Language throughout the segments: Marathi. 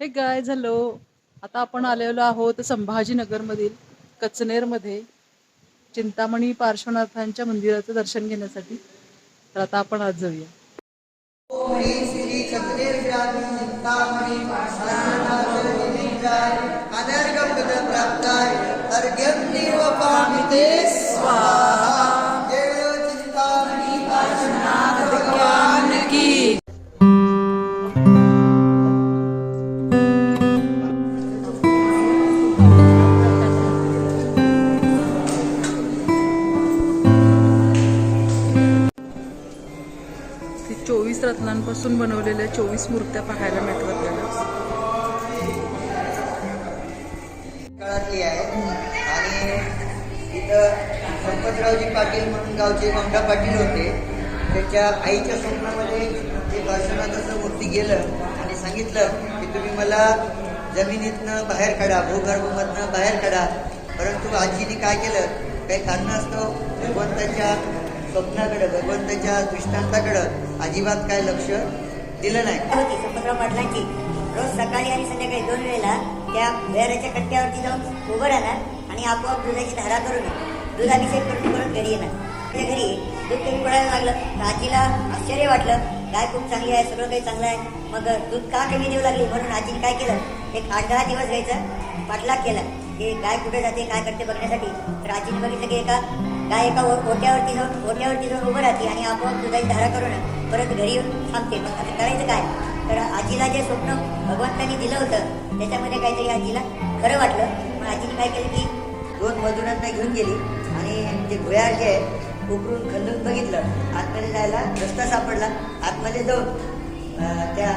हे गाय झालो आता आपण आलेलो आहोत संभाजीनगरमधील कचनेरमध्ये चिंतामणी पार्श्वनाथांच्या मंदिराचं दर्शन घेण्यासाठी. तर आता आपण आज जाऊया. प्राप्ताय ते चोवीस रत्नांपासून बनवलेल्या चोवीस मूर्त्या पाहायला मिळतात आपल्याला. काळातली आहे. आणि संपतरावजी पाटील म्हणून गावचे गंगा पाटील होते. त्याच्या आईच्या स्वप्नामध्ये ते पार्श्वनाथाचं मूर्ती गेलं आणि सांगितलं की तुम्ही मला जमिनीतनं बाहेर काढा भूगर्भमधनं बाहेर काढा. परंतु आजीने काय केलं? काही कारणास्तव भगवंताच्या स्वप्नाकडे भगवंताच्या दृष्टांताकडं अजिबात काय लक्ष दिलं नाही. होती संपतराव पाटलांची रोज सकाळी आणि संध्याकाळी दोन वेळेला त्या भैराच्या कट्ट्यावरती जाऊन उभं राहणार आणि आपोआप दुधाची धारा करून दुधाभिषेक अभिषेक करून परत घरी येणार. आपल्या घरी दूध कमी पडायला लागलं. तर आजीला आश्चर्य वाटलं. गाय खूप चांगली आहे सगळं काही चांगलं आहे. मग दूध का कमी देऊ लागली? म्हणून आजीने काय केलं? एक आठ दहा दिवस घ्यायचं. पाठलाग केला. की गाय कुठे जाते? काय करते बघण्यासाठी? तर आजीने बघितलं की एका गाय एका ओट्यावरती जाऊन ओट्यावरती जाऊन उभं राहते आणि आपोआप दुधाची धारा करून परत घरी येऊन थांबते. मग आता करायचं काय? तर आजीला जे स्वप्न भगवंतांनी दिलं होतं त्याच्यामध्ये काहीतरी आजीला खरं वाटलं. मग आजीने काय केलं की दोन मजुरांना घेऊन गेली आणि ते भुयार जे आहे उकरून खल्लून बघितलं. आतमध्ये जायला रस्ता सापडला. आतमध्ये जाऊन त्या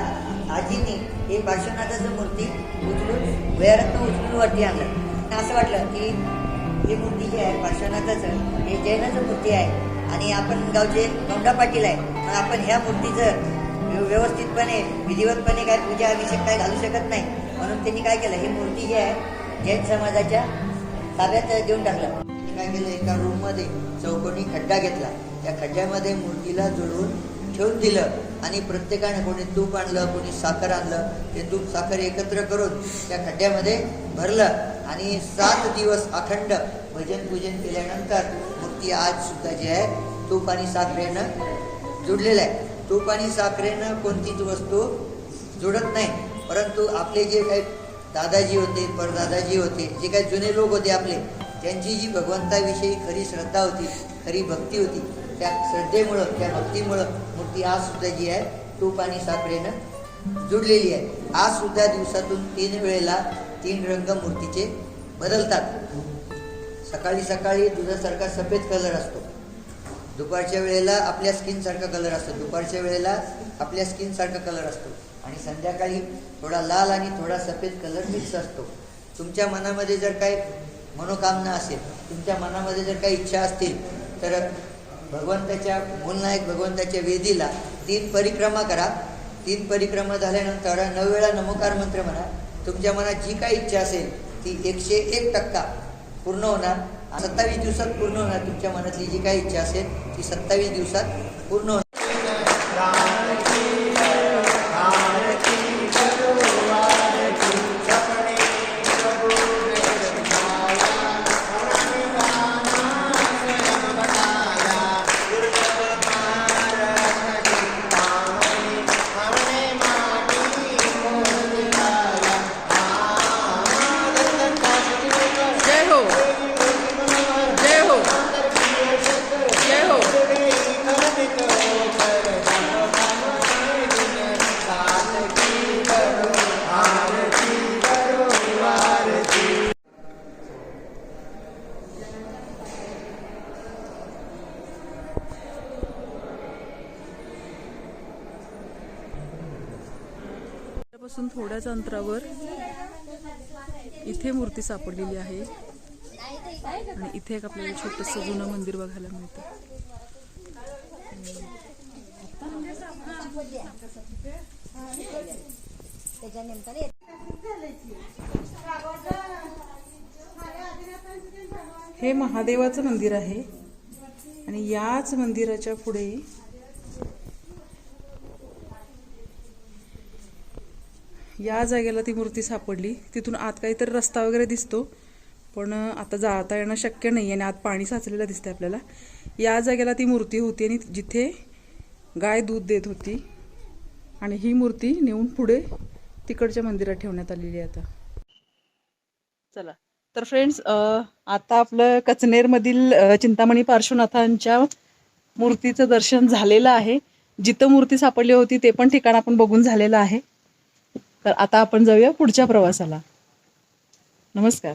आजीने हे पार्श्वनाथाचं मूर्ती उचलून भुयारातनं उचलून वरती आणलं. असं वाटलं की ही मूर्ती जी आहे पार्श्वनाथाचं हे जैनाचं मूर्ती आहे. आणि आपण गावचे गौंडा पाटील आहे. पण आपण ह्या मूर्तीचं व्यवस्थितपणे विधिवतपणे काय पूजा अभिषेक काय घालू शकत नाही. म्हणून त्यांनी काय केलं ही मूर्ती जी आहे जैन समाजाच्या ताब्यात देऊन टाकलं. काय केलं? एका रूममध्ये चौकोनी खड्डा घेतला. त्या खड्ड्यामध्ये मूर्तीला जोडून ठेवून दिलं आणि प्रत्येकाने कोणी तूप आणलं कोणी साखर आणलं ते तूप साखर एकत्र करून त्या खड्ड्यामध्ये भरलं आणि सात दिवस अखंड भजन पूजन केल्यानंतर मूर्ती आज सुद्धा जी आहे तूप आणि साखरेनं जुडलेलं आहे. तूप आणि साखरेनं कोणतीच वस्तू जुडत नाही परंतु आपले जे काही दादाजी होते परदादाजी होते जे काही जुने लोक होते आपले त्यांची जी भगवंताविषयी खरी श्रद्धा होती खरी भक्ती होती त्या श्रद्धेमुळं त्या भक्तीमुळं ती आज सुद्धा जी आहे तूप आणि साखरेनं जुडलेली आहे. आज सुद्धा दिवसातून तीन वेळेला तीन रंग मूर्तीचे बदलतात. सकाळी सकाळी दुधासारखा सफेद कलर असतो. दुपारच्या वेळेला आपल्या स्किनसारखा कलर असतो. दुपारच्या वेळेला आपल्या स्किनसारखा कलर असतो. आणि संध्याकाळी थोडा लाल आणि थोडा सफेद कलर मिक्स असतो. तुमच्या मनामध्ये जर काही मनोकामना असेल तुमच्या मनामध्ये जर काही इच्छा असतील तर भगवंताच्या मूलनायक भगवंताच्या वेदीला तीन परिक्रमा करा. तीन परिक्रमा झाल्यानंतर नऊ वेळा नमोकार मंत्र म्हणा. तुमच्या मनात जी काही इच्छा असेल ती एकशे एक टक्का पूर्ण होणार. सत्तावीस दिवसात पूर्ण होणार. तुमच्या मनातली जी काही इच्छा असेल ती सत्तावीस दिवसात पूर्ण होणार. पासून थोड्याच अंतरावर इथे मूर्ती सापडलेली आहे. आणि इथे एक आपल्याला छोटस जुनं मंदिर बघायला मिळतं. हे महादेवाचं मंदिर आहे. आणि याच मंदिराच्या पुढे या जागेला ती मूर्ती सापडली. तिथून आत काहीतरी रस्ता वगैरे दिसतो. पण आता जाता येणं शक्य नाही आणि आत पाणी साचलेलं दिसतं आपल्याला. या जागेला ती मूर्ती होती आणि जिथे गाय दूध देत होती. आणि ही मूर्ती नेऊन पुढे तिकडच्या मंदिरात ठेवण्यात आलेली आहे आता. चला. तर फ्रेंड्स आता आपलं कचनेरमधील चिंतामणी पार्श्वनाथांच्या मूर्तीचं दर्शन झालेलं आहे. जिथं मूर्ती सापडली होती ते पण ठिकाण आपण बघून झालेलं आहे. तर आता आपण जाऊया पुढच्या प्रवासाला. नमस्कार.